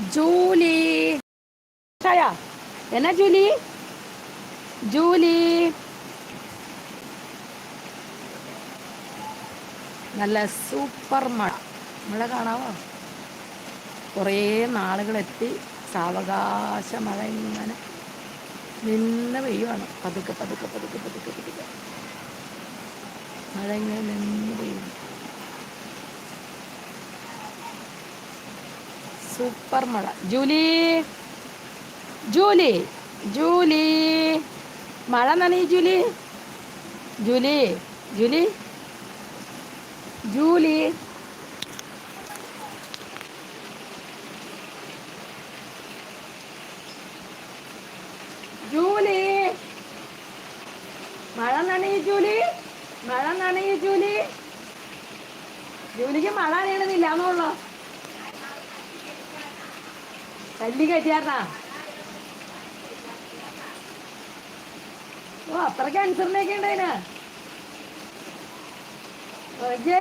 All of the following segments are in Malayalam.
ജൂലി. എന്നാ ജൂലി? ജൂലി. നല്ല സൂപ്പർ മഴ. മഴ കാണാവോ? കുറേ നാളുകളെത്തി സാവകാശ മഴ ഇങ്ങനെ നിന്ന് പെയ്യുവാണ്. പതുക്കെ പതുക്കെ പതുക്കെ പതുക്കെ പതുക്കെ. മഴ ഇങ്ങനെ നിന്ന് പെയ്യുന്നു. സൂപ്പർ മഴ. ജൂലി. ജൂലി. ജൂലി. മഴ നനീ Julie. Julie. Julie. Julie. Julie. മഴ നനീ ജൂലി. മഴ നനീ ജൂലി. ജൂലിക്ക് മഴ നനയണമെന്നില്ല എന്നുള്ളൂ തല്ലി കയറ്റിയാർന്നാ ഓ അത്രയ്ക്ക് അനുസരണയൊക്കെ ഉണ്ട് അതിന്. ഓക്കേ.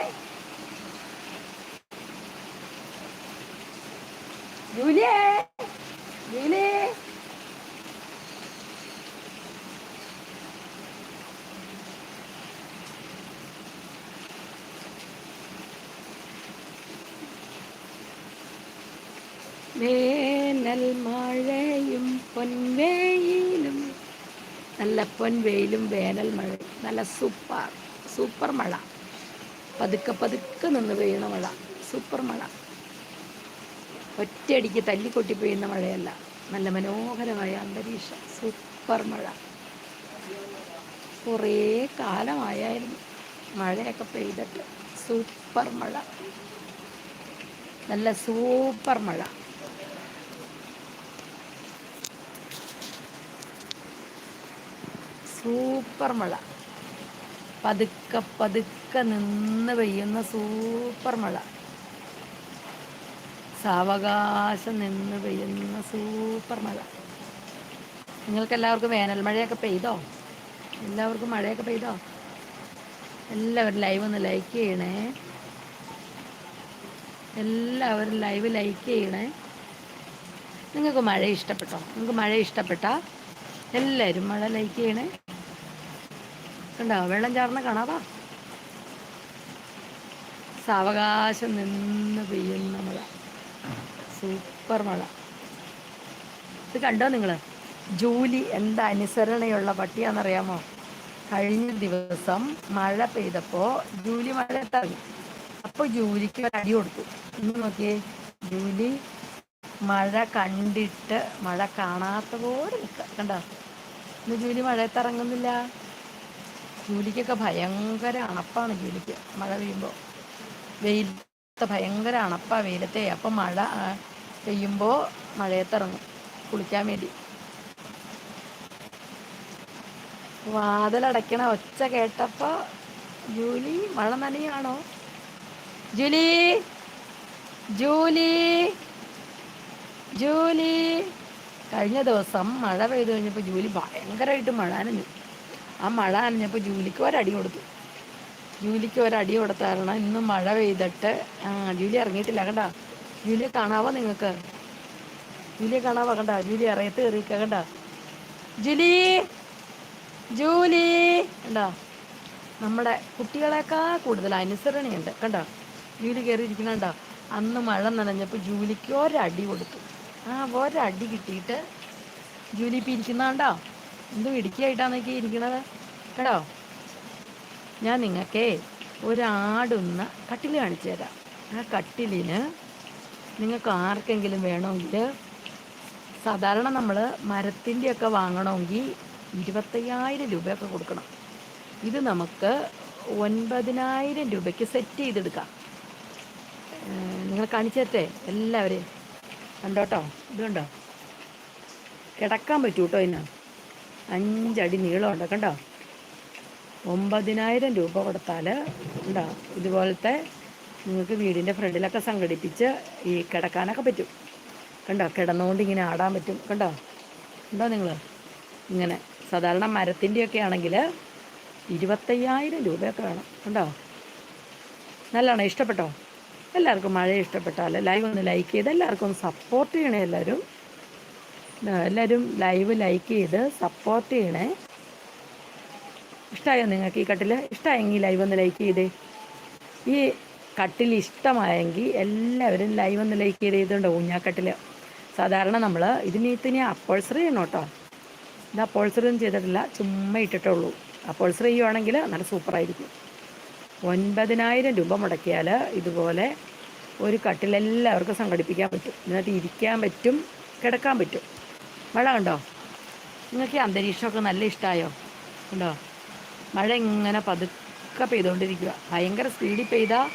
ജൂലിയേ ജൂലി. മഴയും പൊൻവേയിലും നല്ല പൊൻവേയിലും വേനൽ മഴ നല്ല സൂപ്പർ സൂപ്പർ മഴ. പതുക്കെ പതുക്കെ നിന്ന് പെയ്യുന്ന മഴ സൂപ്പർ മഴ. ഒറ്റയടിക്ക് തല്ലിക്കൊട്ടി പെയ്യുന്ന മഴയല്ല നല്ല മനോഹരമായ അന്തരീക്ഷം സൂപ്പർ മഴ. കുറേ കാലമായായിരുന്നു മഴയൊക്കെ പെയ്തിട്ട് സൂപ്പർ മഴ. നല്ല സൂപ്പർ മഴ. സൂപ്പർ മഴ. പതുക്കെ പതുക്കെ നിന്ന് പെയ്യുന്ന സൂപ്പർ മഴ. സാവകാശം നിന്ന് പെയ്യുന്ന സൂപ്പർ മഴ. നിങ്ങൾക്ക് എല്ലാവർക്കും വേനൽ മഴയൊക്കെ പെയ്തോ? എല്ലാവർക്കും മഴയൊക്കെ പെയ്തോ? എല്ലാവരും ലൈവ് ഒന്ന് ലൈക്ക് ചെയ്യണേ. എല്ലാവരും ലൈവ് ലൈക്ക് ചെയ്യണേ. നിങ്ങൾക്ക് മഴ ഇഷ്ടപ്പെട്ടോ? നിങ്ങൾക്ക് മഴ ഇഷ്ടപ്പെട്ട എല്ലാവരും മഴ ലൈക്ക് ചെയ്യണേ. കണ്ടോ വെള്ളം ചാർന്ന കാണാതാ സാവകാശം നിന്ന് പെയ്യുന്ന മഴ. സൂപ്പർ മഴ. ഇത് കണ്ടോ നിങ്ങൾ ജൂലി എന്താ അനുസരണയുള്ള പട്ടിയാണെന്നറിയാമോ കഴിഞ്ഞ ദിവസം മഴ പെയ്തപ്പോൾ ജൂലി മഴ ഇറങ്ങി. അപ്പോൾ ജൂലിക്ക് ഒരു അടി കൊടുത്തു. ഇന്ന് നോക്കിയേ ജൂലി മഴ കണ്ടിട്ട് മഴ കാണാത്ത പോലെ നിൽക്കുക കണ്ടോ? ഇന്ന് ജൂലി മഴയത്ത് ഇറങ്ങുന്നില്ല. ജൂലിക്കൊക്കെ ഭയങ്കര അണപ്പാണ് ജൂലിക്ക്. മഴ പെയ്യുമ്പോൾ വെയിലത്തെ ഭയങ്കര അണപ്പാ വെയിലത്തെ. അപ്പം മഴ പെയ്യുമ്പോൾ മഴയത്തിറങ്ങും. കുളിക്കാൻ വേണ്ടി. വാതിലടയ്ക്കണ ഒച്ച കേട്ടപ്പോ ജൂലി മഴ നനയാണോ? Julie Julie Julie. കഴിഞ്ഞ ദിവസം മഴ പെയ്തു കഴിഞ്ഞപ്പോൾ ജൂലി ഭയങ്കരമായിട്ട് മഴ നനഞ്ഞു. ആ മഴ നനഞ്ഞപ്പോൾ ജൂലിക്ക് ഒരടി കൊടുത്തു. ജൂലിക്ക് ഒരടി കൊടുത്ത കാരണം ഇന്ന് മഴ പെയ്തിട്ട് ജൂലി ഇറങ്ങിയിട്ടില്ല കണ്ട? ജൂലിയെ കാണാവോ നിങ്ങൾക്ക്? ജൂലിയെ കാണാവോ കണ്ട? ജൂലി ഇറയത്ത് കയറിയിക്ക കണ്ട? ജൂലി ജൂലി കണ്ടോ? നമ്മുടെ കുട്ടികളെക്കാൾ കൂടുതൽ അനുസരണയുണ്ട് കണ്ടോ? ജൂലി കയറിയിരിക്കണുണ്ടോ അന്ന് മഴ നനഞ്ഞപ്പോൾ ജൂലിക്ക് ഒരടി കൊടുത്തു. ആ ഒരടി കിട്ടിയിട്ട് ജൂലി ഇപ്പം ഇരിക്കുന്നാണ്ടോ എന്ത് ഇടുക്കിയായിട്ടാന്നൊക്കെ ഇരിക്കണത്. കേട്ടോ? ഞാൻ നിങ്ങൾക്കേ ഒരാടുന്ന കട്ടിൽ കാണിച്ചു തരാം. ആ കട്ടിലിന് നിങ്ങൾക്ക് ആർക്കെങ്കിലും വേണമെങ്കിൽ സാധാരണ നമ്മൾ മരത്തിന്റെയൊക്കെ വാങ്ങണമെങ്കിൽ ഇരുപത്തയ്യായിരം രൂപയൊക്കെ കൊടുക്കണം. ഇത് നമുക്ക് ഒൻപതിനായിരം രൂപയ്ക്ക് സെറ്റ് ചെയ്തെടുക്കാം. നിങ്ങൾ കാണിച്ചേട്ടെ എല്ലാവരെയും. കണ്ടോട്ടോ ഇതുണ്ടോ കിടക്കാൻ പറ്റൂ കേട്ടോ ഇതിന് അഞ്ചടി നീളമുണ്ട് കണ്ടോ? ഒമ്പതിനായിരം രൂപ കൊടുത്താൽ ഉണ്ടോ? ഇതുപോലത്തെ നിങ്ങൾക്ക് വീടിന്റെ ഫ്രണ്ടിലൊക്കെ സംഘടിപ്പിച്ച് ഈ കിടക്കാനൊക്കെ പറ്റും. കണ്ടോ? കിടന്നുകൊണ്ട് ഇങ്ങനെ ആടാൻ പറ്റും. കണ്ടോ? ഉണ്ടോ നിങ്ങൾ ഇങ്ങനെ സാധാരണ മരത്തിന്റെയൊക്കെ ആണെങ്കിൽ ഇരുപത്തയ്യായിരം രൂപയൊക്കെ വേണം. കണ്ടോ? നല്ലതാണോ ഇഷ്ടപ്പെട്ടോ? എല്ലാവർക്കും മഴ ഇഷ്ടപ്പെട്ടാൽ ലൈവ് ഒന്ന് ലൈക്ക് ചെയ്ത് എല്ലാവർക്കും ഒന്ന് സപ്പോർട്ട് ചെയ്യണേ എല്ലാവരും. എല്ലാവരും ലൈവ് ലൈക്ക് ചെയ്ത് സപ്പോർട്ട് ചെയ്യണേ. ഇഷ്ടമായോ നിങ്ങൾക്ക് ഈ കട്ടിൽ ഇഷ്ടമായെങ്കിൽ ലൈവ് ഒന്ന് ലൈക്ക് ചെയ്തേ. ഈ കട്ടിൽ ഇഷ്ടമായെങ്കിൽ എല്ലാവരും ലൈവ് ഒന്ന് ലൈക്ക് ചെയ്ത്. ചെയ്തുകൊണ്ട് ഊഞ്ഞാക്കട്ടിൽ സാധാരണ നമ്മൾ ഇതിന് ഇതിന് അപ്പോൾസറി ചെയ്യണം കേട്ടോ. ഇത് അപ്പോൾസറി ഒന്നും ചെയ്തിട്ടില്ല ചുമ്മാ ഇട്ടിട്ടുള്ളൂ. അപ്പോൾസറി ചെയ്യുവാണെങ്കിൽ നല്ല സൂപ്പറായിരിക്കും ഒൻപതിനായിരം രൂപ മുടക്കിയാൽ ഇതുപോലെ ഒരു കട്ടിൽ എല്ലാവർക്കും സംഘടിപ്പിക്കാൻ പറ്റും. ഇതിനകത്ത് ഇരിക്കാൻ പറ്റും കിടക്കാൻ പറ്റും. മഴ കണ്ടോ? നിങ്ങൾക്ക് അന്തരീക്ഷമൊക്കെ നല്ല ഇഷ്ടമായോ ഉണ്ടോ മഴ ഇങ്ങനെ പതുക്കെ പെയ്തുകൊണ്ടിരിക്കുക. ഭയങ്കര സ്പീഡിൽ പെയ്താൽ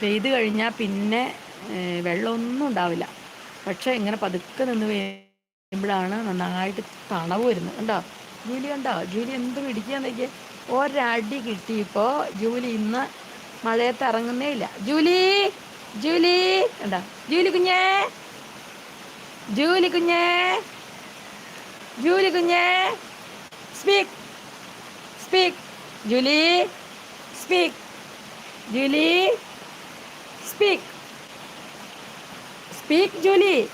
പെയ്ത് കഴിഞ്ഞാൽ പിന്നെ വെള്ളമൊന്നും ഉണ്ടാവില്ല. പക്ഷേ ഇങ്ങനെ പതുക്കെ നിന്ന് പെയ്യുമ്പോഴാണ് നന്നായിട്ട് തണവ് വരുന്നത്. ഉണ്ടോ ജൂലി ഉണ്ടോ ജൂലി എന്ത് പിടിക്കാൻ നോക്കിയേ? ഒരടി കിട്ടിയപ്പോൾ ജൂലി ഇന്ന് മഴയത്ത് ഇറങ്ങുന്നേ ഇല്ല. ജൂലി ജൂലി ഉണ്ടോ ജൂലി കുഞ്ഞേ ജൂലി കുഞ്ഞേ. ജൂലി കുഞ്ഞേ. Speak. Speak. Julie. Speak. Julie. Speak. Speak Julie.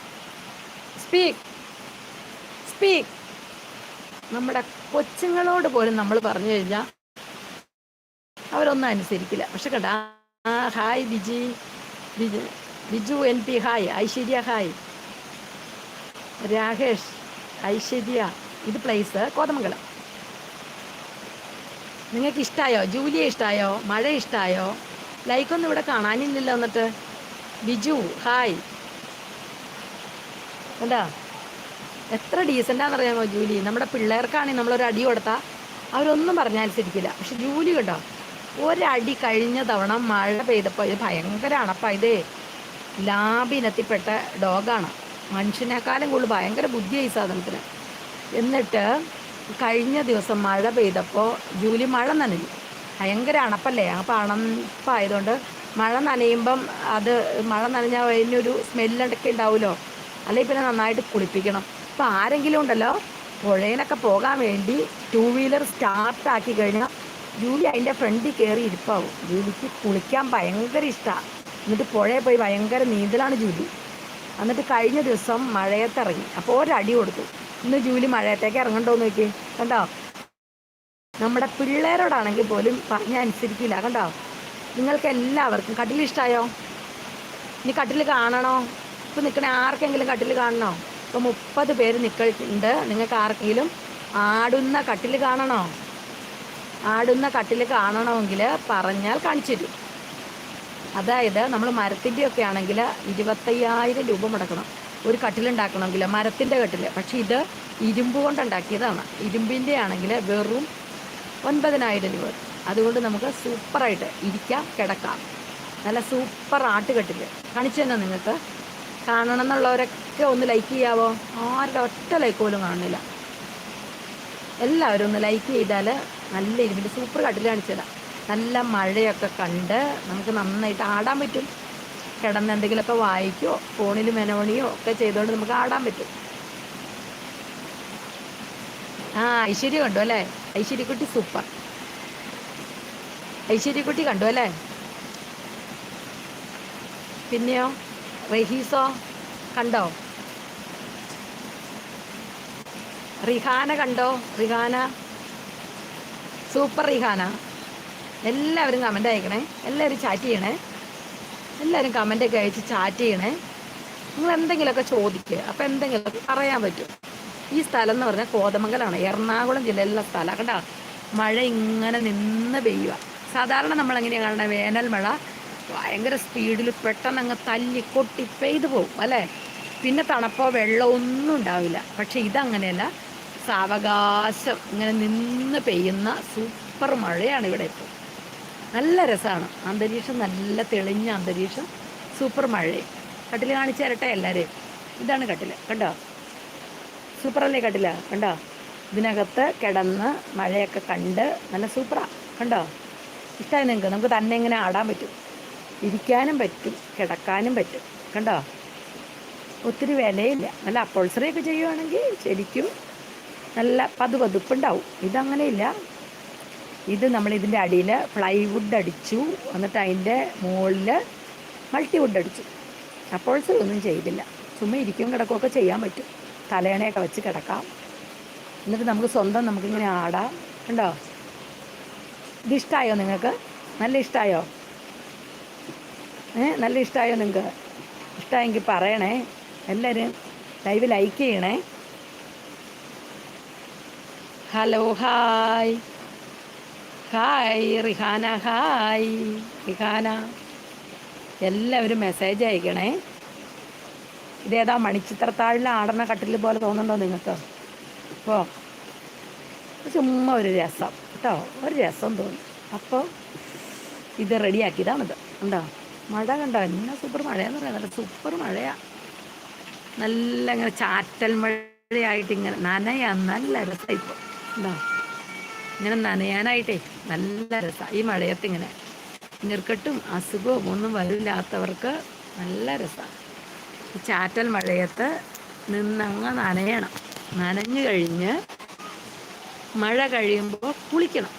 Speak. Speak. നമ്മുടെ കൊച്ചുങ്ങളോട് പോലും നമ്മൾ പറഞ്ഞു കഴിഞ്ഞാൽ അവരൊന്നും അനുസരിക്കില്ല. പക്ഷെ കേട്ടാ hi Biji. Biju Biju N P hi. Aishwarya hi. Rakesh. Aishwarya. ഇത് പ്ലേസ് കോതമംഗലം. നിങ്ങൾക്ക് ഇഷ്ടമായോ ജൂലിയെ ഇഷ്ടമായോ മഴ ഇഷ്ടമായോ ലൈക്കൊന്നും ഇവിടെ കാണാനില്ലല്ലോ എന്നിട്ട്. ബിജു ഹായ് എന്താ എത്ര ഡീസന്റാണെന്നറിയാമോ ജൂലി? നമ്മുടെ പിള്ളേർക്കാണെങ്കിൽ നമ്മളൊരു അടി കൊടുത്താൽ അവരൊന്നും പറഞ്ഞനുസരിക്കില്ല പക്ഷെ ജൂലി കേട്ടോ ഒരടി കഴിഞ്ഞ തവണ മഴ പെയ്തപ്പോൾ ഇത് ഭയങ്കര അണപ്പാ. ഇതേ ലാബിനെത്തിപ്പെട്ട ഡോഗാണ് മനുഷ്യനേക്കാളും കൂടുതൽ ഭയങ്കര ബുദ്ധിയായി സാധനത്തിന്. എന്നിട്ട് കഴിഞ്ഞ ദിവസം മഴ പെയ്തപ്പോൾ ജൂലി മഴ നനഞ്ഞു. ഭയങ്കര അണപ്പല്ലേ? അപ്പോൾ അണപ്പായതുകൊണ്ട് മഴ നനയുമ്പം അത് മഴ നനഞ്ഞാൽ അതിനൊരു സ്മെല്ലൊക്കെ ഉണ്ടാവുമല്ലോ? അല്ലെങ്കിൽ പിന്നെ നന്നായിട്ട് കുളിപ്പിക്കണം. അപ്പോൾ ആരെങ്കിലും ഉണ്ടല്ലോ പുഴയിലൊക്കെ പോകാൻ വേണ്ടി ടൂ വീലർ സ്റ്റാർട്ടാക്കി കഴിഞ്ഞാൽ ജൂലി അതിന്റെ ഫ്രണ്ടിൽ കയറി ഇരിപ്പാവും. ജൂലിക്ക് കുളിക്കാൻ ഭയങ്കര ഇഷ്ടമാണ് എന്നിട്ട് പുഴയിൽ പോയി ഭയങ്കര നീന്തലാണ് ജൂലി. എന്നിട്ട് കഴിഞ്ഞ ദിവസം മഴയത്ത് ഇറങ്ങി അപ്പോൾ ഒരടി കൊടുത്തു. ഇന്ന് ജൂലി മഴയത്തേക്ക് ഇറങ്ങണ്ടോ എന്ന് നോക്കി കണ്ടോ? നമ്മുടെ പിള്ളേരോടാണെങ്കിൽ പോലും പറഞ്ഞ അനുസരിക്കില്ല. കണ്ടോ? നിങ്ങൾക്ക് എല്ലാവർക്കും കട്ടിൽ ഇഷ്ടമായോ ഇനി കട്ടിൽ കാണണോ? ഇപ്പം നിൽക്കണ ആർക്കെങ്കിലും കട്ടിൽ കാണണോ? ഇപ്പം മുപ്പത് പേര് നിൽക്കുന്നുണ്ട് നിങ്ങൾക്ക് ആർക്കെങ്കിലും ആടുന്ന കട്ടിൽ കാണണോ? ആടുന്ന കട്ടിൽ കാണണമെങ്കിൽ പറഞ്ഞാൽ കാണിച്ചു തരും. അതായത് നമ്മൾ മരത്തിന്റെ ഒക്കെ ആണെങ്കിൽ ഇരുപത്തയ്യായിരം രൂപ മുടക്കണം. ഒരു കട്ടിലുണ്ടാക്കണമെങ്കിൽ മരത്തിന്റെ കട്ടിൽ. പക്ഷേ ഇത് ഇരുമ്പ് കൊണ്ടുണ്ടാക്കിയതാണ് ഇരുമ്പിന്റെ ആണെങ്കിൽ വെറും ഒൻപതിനായിരം രൂപ. അതുകൊണ്ട് നമുക്ക് സൂപ്പറായിട്ട് ഇരിക്കാം കിടക്കാം. നല്ല സൂപ്പർ ആട്ടുകട്ടിൽ കാണിച്ചു തന്നെ നിങ്ങൾക്ക്. കാണണം എന്നുള്ളവരൊക്കെ ഒന്ന് ലൈക്ക് ചെയ്യാവോ? ആരുടെ ഒറ്റ ലൈക്ക് പോലും കാണുന്നില്ല. എല്ലാവരും ഒന്ന് ലൈക്ക് ചെയ്താൽ നല്ല ഇരുമ്പിന്റെ സൂപ്പർ കട്ടിൽ കാണിച്ചതാണ് നല്ല മഴയൊക്കെ കണ്ട് നമുക്ക് നന്നായിട്ട് ആടാൻ പറ്റും. കിടന്ന് എന്തെങ്കിലുമൊക്കെ വായിക്കോ ഫോണിൽ മെനവണിയോ ഒക്കെ ചെയ്തുകൊണ്ട് നമുക്ക് ആടാൻ പറ്റും. ആ ഐശ്വര്യ കണ്ടു അല്ലേ? ഐശ്വര്യക്കുട്ടി സൂപ്പർ. ഐശ്വര്യക്കുട്ടി കണ്ടു അല്ലേ? പിന്നെയോ? റഹീസോ കണ്ടോ? റിഹാന കണ്ടോ? റിഹാന? സൂപ്പർ റിഹാന. എല്ലാവരും കമന്റ് അയക്കണേ. എല്ലാവരും ചാറ്റ് ചെയ്യണേ. എല്ലാവരും കമന്റൊക്കെ അയച്ച് ചാറ്റ് ചെയ്യണേ. നിങ്ങൾ എന്തെങ്കിലുമൊക്കെ ചോദിക്കുക അപ്പോൾ എന്തെങ്കിലുമൊക്കെ പറയാൻ പറ്റും. ഈ സ്ഥലം എന്ന് പറഞ്ഞാൽ കോതമംഗലമാണ് എറണാകുളം ജില്ലയിലുള്ള സ്ഥലം. കണ്ട മഴ ഇങ്ങനെ നിന്ന് പെയ്യുക. സാധാരണ നമ്മൾ എങ്ങനെയാണ് കാണുന്നത് വേനൽ മഴ. ഭയങ്കര സ്പീഡിൽ പെട്ടെന്ന് അങ്ങ് തല്ലി കൊട്ടി പെയ്തു പോകും. അല്ലേ? പിന്നെ തണുപ്പോ വെള്ളമോ ഒന്നും ഉണ്ടാവില്ല. പക്ഷെ ഇതങ്ങനെയല്ല. സാവകാശം ഇങ്ങനെ നിന്ന് പെയ്യുന്ന സൂപ്പർ മഴയാണ് ഇവിടെ ഇപ്പോൾ നല്ല രസമാണ്. അന്തരീക്ഷം നല്ല തെളിഞ്ഞ അന്തരീക്ഷം. സൂപ്പർ മഴയും. കട്ടിൽ കാണിച്ചു തരട്ടെ എല്ലാവരെയും ഇതാണ് കട്ടിൽ കണ്ടോ? സൂപ്പറല്ലേ കട്ടില? കണ്ടോ? ഇതിനകത്ത് കിടന്ന് മഴയൊക്കെ കണ്ട് നല്ല സൂപ്പറാ. കണ്ടോ? ഇഷ്ടമായി നിങ്ങൾക്ക്. നമുക്ക് തന്നെ ഇങ്ങനെ ആടാൻ പറ്റും. ഇരിക്കാനും പറ്റും. കിടക്കാനും പറ്റും. കണ്ടോ? ഒത്തിരി വിലയില്ല. നല്ല അപ്പോൾസറിയൊക്കെ ചെയ്യുവാണെങ്കിൽ ശരിക്കും നല്ല പതു പതുപ്പുണ്ടാവും ഇതങ്ങനെയില്ല. ഇത് നമ്മൾ ഇതിന്റെ അടിയിൽ പ്ലൈവുഡ് അടിച്ചു. എന്നിട്ട് അതിന്റെ മുകളിൽ മൾട്ടിവുഡ് അടിച്ചു. അപ്പോൾ ഒന്നും ചെയ്തില്ല. ചുമ്മാ ഇരിക്കും കിടക്കുകയൊക്കെ ചെയ്യാൻ പറ്റും. തലയണയൊക്കെ വെച്ച് കിടക്കാം. എന്നിട്ട് നമുക്ക് സ്വന്തം നമുക്കിങ്ങനെ ആടാം. കണ്ടോ? ഇതിഷ്ടമായോ നിങ്ങൾക്ക്? നല്ല ഇഷ്ടമായോ ഏ നല്ല ഇഷ്ടമായോ നിങ്ങൾക്ക്? ഇഷ്ടമായെങ്കിൽ പറയണേ. എല്ലാവരും ലൈവ് ലൈക്ക് ചെയ്യണേ. Hello hi. Hi Rihana hi. Rihana എല്ലാവരും മെസ്സേജ് അയക്കണേ. ഇതേതാ മണിച്ചിത്രത്താഴിൽ ആടണ കട്ടിൽ പോലെ തോന്നുന്നുണ്ടോ നിങ്ങൾക്ക് അപ്പോൾ ചുമ്മാ ഒരു രസം കേട്ടോ? ഒരു രസം തോന്നി. അപ്പോൾ ഇത് റെഡിയാക്കിയതാണിത് ഉണ്ടോ മഴ കണ്ടോ? എന്നാ സൂപ്പർ മഴയെന്ന് പറയാം. നല്ല സൂപ്പർ മഴയാണ് നല്ല ഇങ്ങനെ ചാറ്റൽ മഴയായിട്ട് ഇങ്ങനെ നനയാ. നല്ല രസം ഇപ്പോൾ ഉണ്ടോ ഇങ്ങനെ നനയാനായിട്ടേ നല്ല രസമാണ് ഈ മഴയത്ത് ഇങ്ങനെ ഞെർക്കെട്ടും അസുഖവും ഒന്നും വരില്ലാത്തവർക്ക് നല്ല രസമാണ് ചാറ്റൽ മഴയത്ത് നിന്നങ്ങ് നനയണം. നനഞ്ഞു കഴിഞ്ഞ് മഴ കഴിയുമ്പോൾ കുളിക്കണം.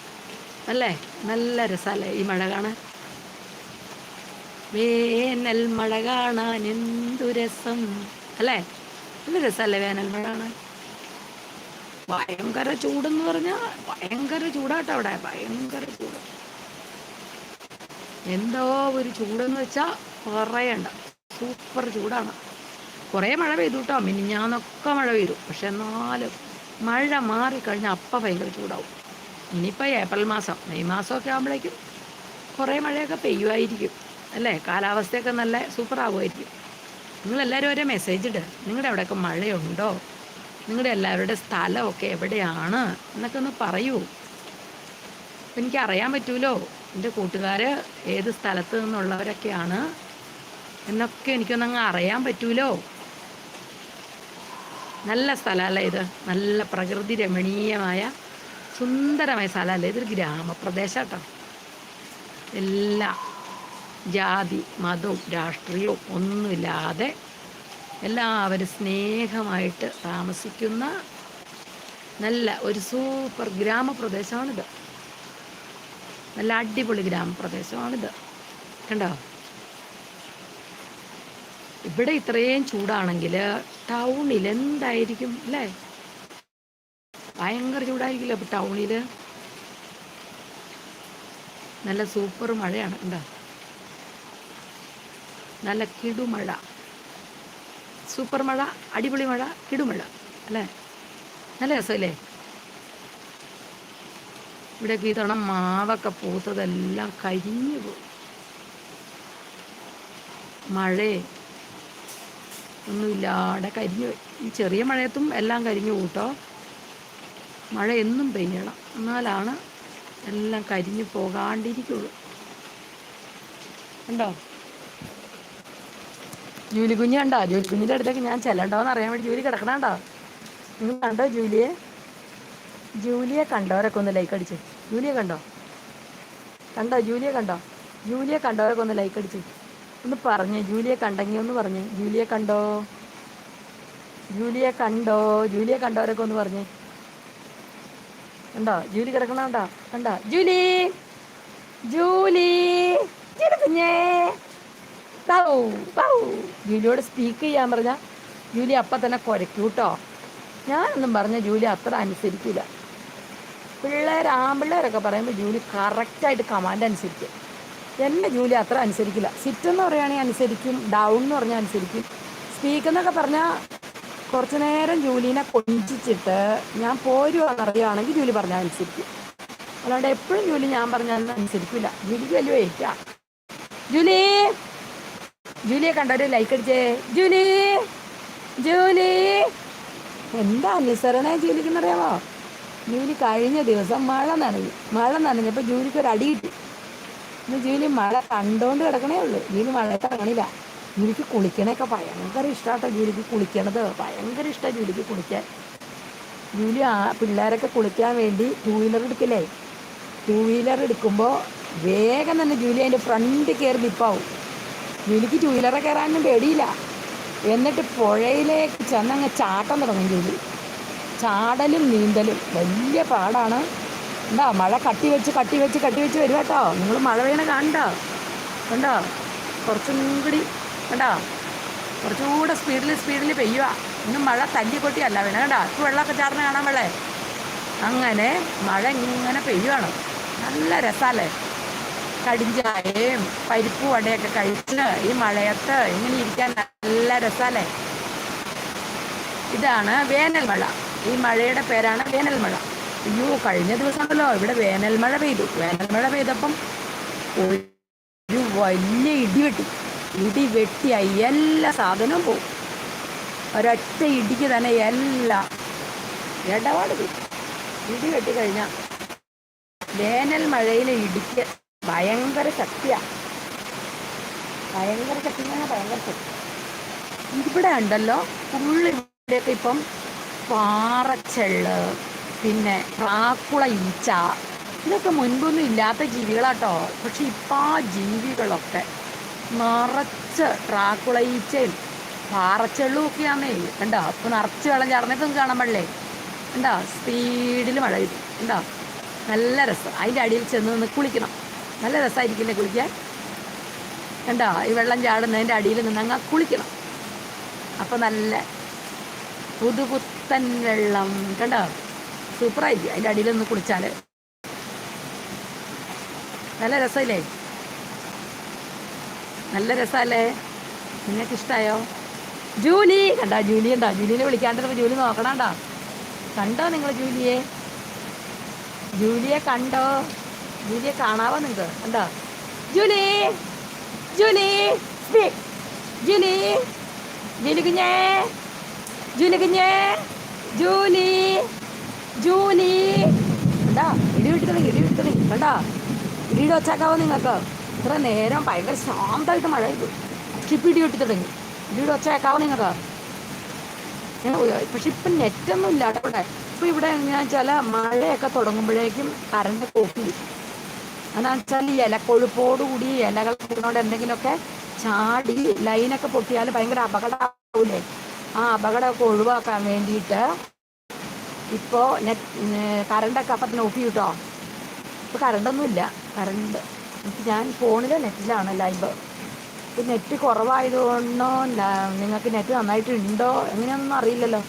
അല്ലേ? നല്ല രസമല്ലേ ഈ മഴ കാണാൻ? വേനൽ മഴ കാണാൻ എന്തു രസം. അല്ലേ? നല്ല രസമല്ലേ വേനൽ മഴ കാണാൻ? ഭയങ്കര ചൂടെന്ന് പറഞ്ഞാൽ ഭയങ്കര ചൂടാട്ടോ അവിടെ. ഭയങ്കര ചൂട്. എന്തോ ഒരു ചൂടെന്ന് വെച്ചാ പറയണ്ട. സൂപ്പർ ചൂടാണ്. കുറേ മഴ പെയ്തു കേട്ടോ മിനിഞ്ഞാന്നൊക്കെ മഴ പെയ്തു. പക്ഷെ എന്നാലും മഴ മാറിക്കഴിഞ്ഞാൽ അപ്പം ഭയങ്കര ചൂടാവും. ഇനിയിപ്പോൾ ഏപ്രിൽ മാസം. മെയ് മാസമൊക്കെ ആകുമ്പോഴേക്കും കുറേ മഴയൊക്കെ പെയ്യുമായിരിക്കും അല്ലേ? കാലാവസ്ഥയൊക്കെ നല്ല സൂപ്പർ ആകുമായിരിക്കും നിങ്ങളെല്ലാവരും ഒരു മെസ്സേജ് ഇട്. നിങ്ങളുടെ അവിടെയൊക്കെ മഴയുണ്ടോ? നിങ്ങളുടെ എല്ലാവരുടെ സ്ഥലമൊക്കെ എവിടെയാണ്? എന്നൊക്കെ ഒന്ന് പറയൂ. എനിക്ക് അറിയാൻ പറ്റൂലോ? എന്റെ കൂട്ടുകാർ ഏത് സ്ഥലത്ത് നിന്നുള്ളവരൊക്കെയാണ്? എന്നൊക്കെ എനിക്കൊന്നങ്ങ് അറിയാൻ പറ്റൂലോ? നല്ല സ്ഥലമല്ലേ ഇത്? നല്ല പ്രകൃതി രമണീയമായ സുന്ദരമായ സ്ഥലമല്ലേ? ഇതൊരു ഗ്രാമപ്രദേശം കേട്ടോ എല്ലാ ജാതി മതവും രാഷ്ട്രീയവും ഒന്നുമില്ലാതെ എല്ലാവരും സ്നേഹമായിട്ട് താമസിക്കുന്ന നല്ല ഒരു സൂപ്പർ ഗ്രാമപ്രദേശമാണിത്. നല്ല അടിപൊളി ഗ്രാമപ്രദേശമാണിത്. കണ്ടോ? ഇവിടെ ഇത്രയും ചൂടാണെങ്കിൽ ടൗണിൽ എന്തായിരിക്കും അല്ലേ? ഭയങ്കര ചൂടായിരിക്കില്ല ഇപ്പം ടൗണിൽ നല്ല സൂപ്പർ മഴയാണ്. കണ്ടോ? നല്ല കിടുമഴ. സൂപ്പർ മഴ അടിപൊളി മഴ കിടുമഴ അല്ലേ? നല്ല രസമല്ലേ? ഇവിടെയൊക്കെ ഈ തവണ മാവൊക്കെ പൂത്തതെല്ലാം കരിഞ്ഞു പോകും മഴയെ ഒന്നുമില്ലാതെ കരിഞ്ഞു ഈ ചെറിയ മഴയത്തും എല്ലാം കരിഞ്ഞു കൂട്ടോ? മഴ എന്നും പെയ്യണം. എന്നാലാണ് എല്ലാം കരിഞ്ഞു പോകാണ്ടിരിക്കുള്ളൂ. ഉണ്ടോ ജൂലി കുഞ്ഞ് കണ്ടോ? ജൂലി കുഞ്ഞിന്റെ അടുത്തേക്ക് ഞാൻ ചെല്ലണ്ടോന്ന് അറിയാൻ വേണ്ടി ജൂലി കിടക്കണണ്ടോ? നിങ്ങൾ കണ്ടോ ജൂലിയെ? ജൂലിയെ കണ്ടവരൊക്കെ ഒന്ന് ലൈക്ക് അടിച്ച്. ജൂലിയെ കണ്ടോ? കണ്ടോ? ജൂലിയെ കണ്ടോ? ജൂലിയെ കണ്ടവരൊക്കെ ഒന്ന് ലൈക്ക് അടിച്ച്. ഒന്ന് പറഞ്ഞു. ജൂലിയെ കണ്ടെങ്കിൽ ഒന്ന് പറഞ്ഞു. ജൂലിയെ കണ്ടോ? ജൂലിയെ കണ്ടോ? ജൂലിയെ കണ്ടവരൊക്കെ ഒന്ന് പറഞ്ഞേ. കണ്ടോ? ജൂലി കിടക്കണുണ്ടോ? കണ്ടോ? ജൂലി! ജൂലി! ജൂലി കുഞ്ഞേ! ജൂലിയോട് സ്പീക്ക് ചെയ്യാൻ പറഞ്ഞാൽ ജൂലി അപ്പം തന്നെ കുരയ്ക്കൂ കേട്ടോ ഞാനൊന്നും പറഞ്ഞ ജൂലി അത്ര അനുസരിക്കില്ല പിള്ളേർ ആമ്പിള്ളേരൊക്കെ പറയുമ്പോൾ ജൂലി കറക്റ്റായിട്ട് കമാൻഡ് അനുസരിക്കും. എന്നെ ജൂലി അത്ര അനുസരിക്കില്ല. സിറ്റ് എന്ന് പറയുകയാണെങ്കിൽ അനുസരിക്കും ഡൗൺ എന്ന് പറഞ്ഞാൽ അനുസരിക്കും. സ്പീക്ക് എന്നൊക്കെ പറഞ്ഞാൽ കുറച്ച് നേരം ജൂലിനെ കൊഞ്ചിച്ചിട്ട് ഞാൻ പോരുവാണെന്നറിയുകയാണെങ്കിൽ ജൂലി പറഞ്ഞാൽ അനുസരിക്കും. അല്ലാണ്ട് എപ്പോഴും ജൂലി ഞാൻ പറഞ്ഞാൽ അനുസരിക്കില്ല ജൂലിക്ക് വലിയ വെയിറ്റാ ജൂലി! ജൂലിയെ കണ്ടൊരു ലൈക്ക് അടിച്ചേ. Julie Julie. എന്താ അനുസരണ ജൂലിക്കുന്നറിയാമോ ജൂലി കഴിഞ്ഞ ദിവസം മഴ നനഞ്ഞു. മഴ നനഞ്ഞപ്പോൾ ജൂലിക്ക് ഒരു അടി കിട്ടി. ഇന്ന് ജൂലി മഴ കണ്ടോണ്ട് കിടക്കണേ ഉള്ളൂ. ജൂലി മഴയത്ത് ഇറങ്ങണില്ല. ജൂലിക്ക് കുളിക്കണൊക്കെ ഭയങ്കര ഇഷ്ടമാട്ടോ ജൂലിക്ക് കുളിക്കണത്. ഭയങ്കര ഇഷ്ടമാണ് ജൂലിക്ക് കുളിക്കാൻ. ജൂലി ആ പിള്ളേരൊക്കെ കുളിക്കാൻ വേണ്ടി ടൂ വീലർ എടുക്കില്ലേ? ടൂ വീലർ എടുക്കുമ്പോൾ വേഗം തന്നെ ജൂലി അതിന്റെ ഫ്രണ്ട് കയറി നിപ്പാവും. ജൂലിക്ക് ടൂ വീലറെ കയറാനൊന്നും പേടിയില്ല. എന്നിട്ട് പുഴയിലേക്ക് ചെന്നങ്ങ് ചാട്ടം തുടങ്ങും ജോലി. ചാടലും നീന്തലും വലിയ പാടാണ്. എന്താ മഴ കട്ടി വെച്ച് കട്ടി വെച്ച് കട്ടി വെച്ച് വരും കേട്ടോ. നിങ്ങൾ മഴ വീണ കണ്ടോ കണ്ടോ? കുറച്ചും കൂടി കണ്ടോ? കുറച്ചുകൂടെ സ്പീഡിൽ സ്പീഡിൽ പെയ്യുക. ഇന്നും മഴ തല്ലിക്കൊട്ടിയല്ല വീണ കേട്ടോ ഇപ്പോൾ വെള്ളമൊക്കെ ചാടുന്ന കാണാൻ വെള്ളേ? അങ്ങനെ മഴ ഇങ്ങനെ പെയ്യുവാണ് നല്ല രസമല്ലേ? കടിഞ്ചായയും പരിപ്പ് വടയൊക്കെ കഴിച്ച് ഈ മഴയത്ത് ഇങ്ങനെ ഇരിക്കാൻ നല്ല രസമല്ലേ ഇതാണ് വേനൽ മഴ ഈ മഴയുടെ പേരാണ് വേനൽ മഴ അയ്യോ കഴിഞ്ഞ ദിവസമല്ലോ ഇവിടെ വേനൽ മഴ പെയ്തു. വേനൽ മഴ പെയ്തപ്പം ഒരു വലിയ ഇടി വെട്ടി. ഇടി വെട്ടിയായി. എല്ലാ സാധനവും പോകും ഒരൊറ്റ ഇടിക്ക് തന്നെ എല്ലാം ഇടപാട് പോയി ഇടി വെട്ടി കഴിഞ്ഞാൽ വേനൽ മഴയിലെ ഇടിക്ക് ഭയങ്കര ശക്തിയാ. ഭയങ്കര ശക്തി എന്ന് പറഞ്ഞാൽ ഭയങ്കര ശക്തി. ഇവിടെ ഉണ്ടല്ലോ ഫുള്ള് ഇവിടെയൊക്കെ ഇപ്പം പാറച്ചെള്ള് പിന്നെ പ്രാക്കുള ഈച്ച. ഇതൊക്കെ മുൻപൊന്നും ഇല്ലാത്ത ജീവികളാട്ടോ. പക്ഷെ ഇപ്പം ആ ജീവികളൊക്കെ നിറച്ച് ട്രാക്കുള ഈച്ചയും പാറച്ചെള്ളും ഒക്കെയാന്നേ. കണ്ടോ? അപ്പൊ നിറച്ച് വെള്ളം ചടന്നിട്ടൊന്നും കാണാൻ പാടില്ലേ? കണ്ടോ? സ്പീഡിൽ മഴ കിട്ടും കണ്ടോ? നല്ല രസം. അതിന്റെ അടിയിൽ ചെന്ന് നിന്ന് കുളിക്കണം. നല്ല രസമായിരിക്കില്ലേ കുളിക്കാൻ. കണ്ടോ? ഈ വെള്ളം ചാടുന്നതിന്റെ അടിയിൽ നിന്ന് അങ്ങ് കുളിക്കണം. അപ്പോൾ നല്ല പുതുപുത്തൻ വെള്ളം. കണ്ടോ? സൂപ്പറായിരിക്കും. അതിന്റെ അടിയിൽ നിന്ന് കുളിച്ചാൽ നല്ല രസമില്ലേ? നല്ല രസമല്ലേ? നിങ്ങൾക്ക് ഇഷ്ടമായോ ജൂലി. കണ്ടാ? ജൂലി ഉണ്ടോ? ജൂലിനെ വിളിക്കാണ്ടിരുമ്പോൾ ജൂലി നോക്കണണ്ടാ? കണ്ടോ നിങ്ങൾ ജൂലിയെ? ജൂലിയെ കണ്ടോ? ജൂലിയെ കാണാവോ നിങ്ങൾക്ക് എന്താ Julie Julie speak Julie Julie കുഞ്ഞേ ജൂലി കുഞ്ഞേ ജൂലി ജൂലി. കണ്ടാ? ഇടി വിട്ടു തുടങ്ങി ഇടി വിട്ടു തുടങ്ങി കണ്ടാ? ഇടിയുടെ ഒച്ചാക്കാവോ നിങ്ങൾക്ക്? ഇത്ര നേരം ഭയങ്കര ശാന്തമായിട്ട് മഴ പെയ്തു. ഷിപ്പ് ഇടി വെട്ടി തുടങ്ങി. ഇടിയുടെ ഒച്ചയാക്കാവോ നിങ്ങൾക്ക്? പക്ഷെ ഇപ്പം നെറ്റൊന്നും ഇല്ല കേട്ടോ ഇവിടെ ഇപ്പം ഇവിടെ എങ്ങനെയാ വെച്ചാൽ മഴയൊക്കെ തുടങ്ങുമ്പോഴേക്കും കറണ്ട് കോപ്പി എന്നാ വെച്ചാൽ ഈ ഇലക്കൊഴുപ്പോടുകൂടി ഇലകൾ കൊണ്ട് എന്തെങ്കിലുമൊക്കെ ചാടി ലൈനൊക്കെ പൊട്ടിയാൽ ഭയങ്കര അപകടമാവൂലേ? ആ അപകടമൊക്കെ ഒഴിവാക്കാൻ വേണ്ടിയിട്ട് ഇപ്പോൾ നെറ്റ് കറണ്ടൊക്കെ അപ്പം ഓഫ് കിട്ടോ. ഇപ്പോൾ കറണ്ടൊന്നുമില്ല. കറണ്ട്. ഞാൻ ഫോണിലെ നെറ്റിലാണ് ലൈവ്. ഇപ്പം നെറ്റ് കുറവായതുകൊണ്ടോ നിങ്ങൾക്ക് നെറ്റ് നന്നായിട്ടുണ്ടോ എങ്ങനെയൊന്നും അറിയില്ലല്ലോ.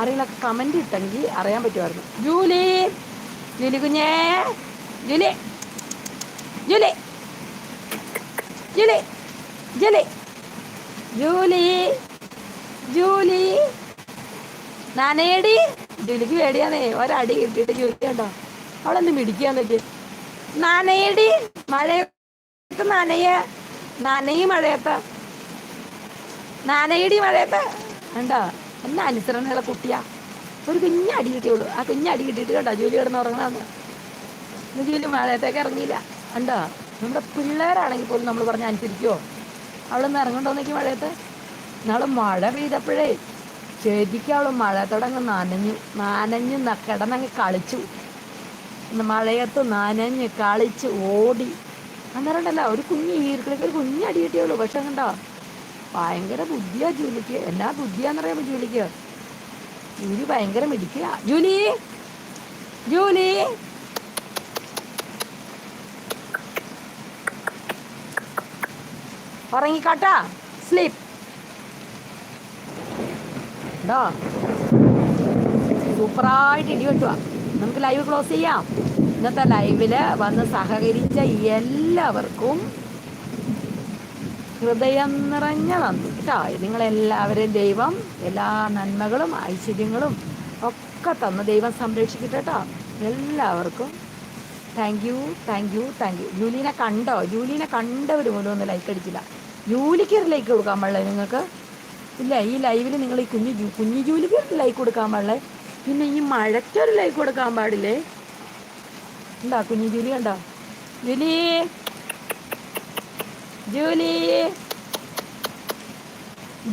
അറിയില്ല കമന്റ് ഇട്ടെങ്കിൽ അറിയാൻ പറ്റുമായിരുന്നു. ജൂലി ജൂലി കുഞ്ഞേ Julie. Julie. Julie. Julie. Julie. Julie. നനയടി ജൂലിക്ക് പേടിയാണേ ഒരടി കിട്ടിയിട്ട് ജൂലി കണ്ടോ അവളെന്ത് മിടിക്കാൻ പറ്റി നനയടി മഴയത്ത് നനയ. നനയി മഴയത്ത്. നനയടി മഴയത്ത്. കണ്ടോ? എന്നാ അനുസരണയുള്ള കുട്ടിയാ. ഒരു കുഞ്ഞടി കിട്ടിയുള്ളൂ. ആ കുഞ്ഞടി കിട്ടിയിട്ട് കേട്ടോ ജൂലി കിടന്ന് ഉറങ്ങണമെന്ന് ജൂലി മഴയത്തേക്ക് ഇറങ്ങിയില്ല. കണ്ടോ? നമ്മുടെ പിള്ളേരാണെങ്കിൽ പോലും നമ്മൾ പറഞ്ഞ അനുസരിക്കുമോ അവളൊന്ന് ഇറങ്ങണ്ടോന്നേക്ക് മഴയത്ത്? നാളെ മഴ പെയ്തപ്പോഴേ ശരിക്കും അവൾ മഴത്തോടങ്ങ് നനഞ്ഞു നനഞ്ഞു കിടന്നങ്ങ് കളിച്ചു. മഴയത്ത് നനഞ്ഞ് കളിച്ച് ഓടി. അന്നേരം ഉണ്ടല്ലോ ഒരു കുഞ്ഞ് ഈർക്കിലേക്ക് ഒരു കുഞ്ഞ് അടി കിട്ടിയുള്ളൂ പക്ഷെ കണ്ടോ? ഭയങ്കര ബുദ്ധിയാ ജൂലിക്ക്. എന്നാ ബുദ്ധിയാന്നറിയാമോ ജൂലിക്ക്? ജൂലി ഭയങ്കര മിടിക്കുക ജൂലി? ജൂലി? ഉറങ്ങിക്കോട്ടാ. സ്ലീപ്പ് ഉണ്ടോ സൂപ്പറായിട്ട് ഇടി വെട്ടുക നമുക്ക് ലൈവ് ക്ലോസ് ചെയ്യാം. ഇന്നത്തെ ലൈവിൽ വന്ന് സഹകരിച്ച എല്ലാവർക്കും ഹൃദയം നിറഞ്ഞ നന്ദി കേട്ടോ. നിങ്ങളെല്ലാവരെയും ദൈവം എല്ലാ നന്മകളും ഐശ്വര്യങ്ങളും ഒക്കെ തന്ന് ദൈവം സംരക്ഷിക്കട്ടെ കേട്ടോ. എല്ലാവർക്കും thank you thank you thank you ജൂലീനെ കണ്ടോ? ജൂലീനെ കണ്ടവർ പോലും ഒന്ന് ലൈക്ക് അടിച്ചില്ല. ജൂലിക്ക് ഒരു ലൈക്ക് കൊടുക്കാൻ പാടില്ല നിങ്ങൾക്ക്. ഇല്ല ഈ ലൈവിൽ നിങ്ങൾ ഈ കുഞ്ഞു കുഞ്ഞു ജൂലിക്ക് ഒരു ലൈക്ക് കൊടുക്കാൻ പാടില്ലേ. പിന്നെ ഈ മഴയ്ക്കൊരു ലൈക്ക് കൊടുക്കാൻ പാടില്ലേ? ഉണ്ടാ കുഞ്ഞു ജൂലി കണ്ടോ? ജൂലി. ജൂലി.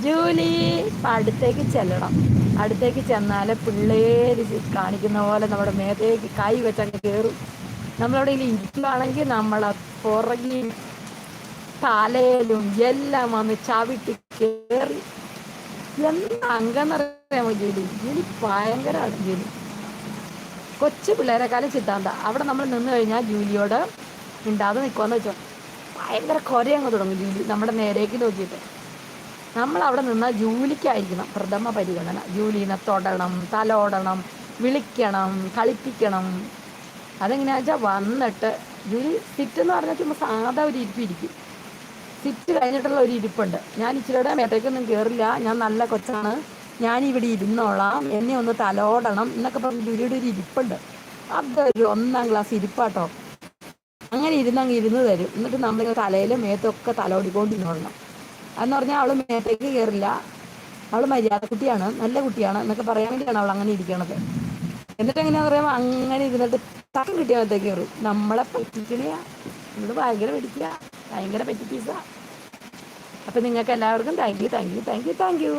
ജൂലി. ഇപ്പം അടുത്തേക്ക് ചെല്ലണം. അടുത്തേക്ക് ചെന്നാൽ പിള്ളേര് കാണിക്കുന്ന പോലെ നമ്മുടെ മേത്തേക്ക് കൈ വെച്ചങ്ങ് കയറും നമ്മളവിടെ ഇരിക്കുകയാണെങ്കിൽ നമ്മളെ പുറകിൽ തലയിലും എല്ലാം വന്ന് ചവിട്ടി കയറി എന്താ അംഗന്നറിയാമോ ജോലി ജോലി ഭയങ്കരമാണ് ജോലി കൊച്ചു പിള്ളേരെക്കാളും സിദ്ധാന്ത അവിടെ നമ്മൾ നിന്ന് കഴിഞ്ഞാൽ ജൂലിയോട് മിണ്ടാതെ നിൽക്കുമെന്ന് വെച്ചോ. ഭയങ്കര കൊരയങ്ങ് തുടങ്ങും ജൂലി നമ്മുടെ നേരേക്ക് നോക്കിയിട്ട്. നമ്മൾ അവിടെ നിന്നാൽ ജൂലിക്കായിരിക്കണം പ്രഥമ പരിഗണന. ജൂലിനെ തൊടണം തലോടണം വിളിക്കണം കളിപ്പിക്കണം. അതെങ്ങനെയാ വെച്ചാൽ വന്നിട്ട് ജൂലി സിറ്റ് എന്ന് പറഞ്ഞാൽ ചുമ്മാ സാധാ ഒരു ഇരിപ്പ് ഇരിക്കും. സിറ്റ് കഴിഞ്ഞിട്ടുള്ള ഒരു ഇരിപ്പുണ്ട്. ഞാൻ ഇച്ചിരിയുടെ മേട്ടേക്കൊന്നും കയറില്ല ഞാൻ നല്ല കൊച്ചാണ്. ഞാൻ ഇവിടെ ഇരുന്നോളാം. എന്നെ ഒന്ന് തലോടണം എന്നൊക്കെ പറഞ്ഞ് ജൂലിയുടെ ഒരു ഇരിപ്പുണ്ട്. അതൊരു ഒന്നാം ക്ലാസ് ഇരിപ്പാട്ടോ. അങ്ങനെ ഇരുന്ന് അങ്ങ് ഇരുന്ന് തരും. എന്നിട്ട് നമ്മൾ തലയിലും മേത്തൊക്കെ തലോടിക്കൊണ്ടിരുന്നോളണം. അതെന്ന് പറഞ്ഞാൽ അവൾ മേത്തേക്ക് കയറില്ല അവൾ മര്യാദ കുട്ടിയാണ് നല്ല കുട്ടിയാണ് എന്നൊക്കെ പറയാൻ വേണ്ടിയാണ് അവൾ അങ്ങനെ ഇരിക്കണത്. എന്നിട്ട് എങ്ങനെയാന്ന് പറയുമ്പോൾ അങ്ങനെ ഇരുന്നിട്ട് തക്കം കിട്ടിയ മേത്തേക്ക് കയറും നമ്മളെ പറ്റിക്കണയാ നമ്മൾ ഭയങ്കര പിടിക്കുക ഭയങ്കര പറ്റി പീസാ അപ്പം നിങ്ങൾക്ക് എല്ലാവർക്കും thank you thank you thank you thank you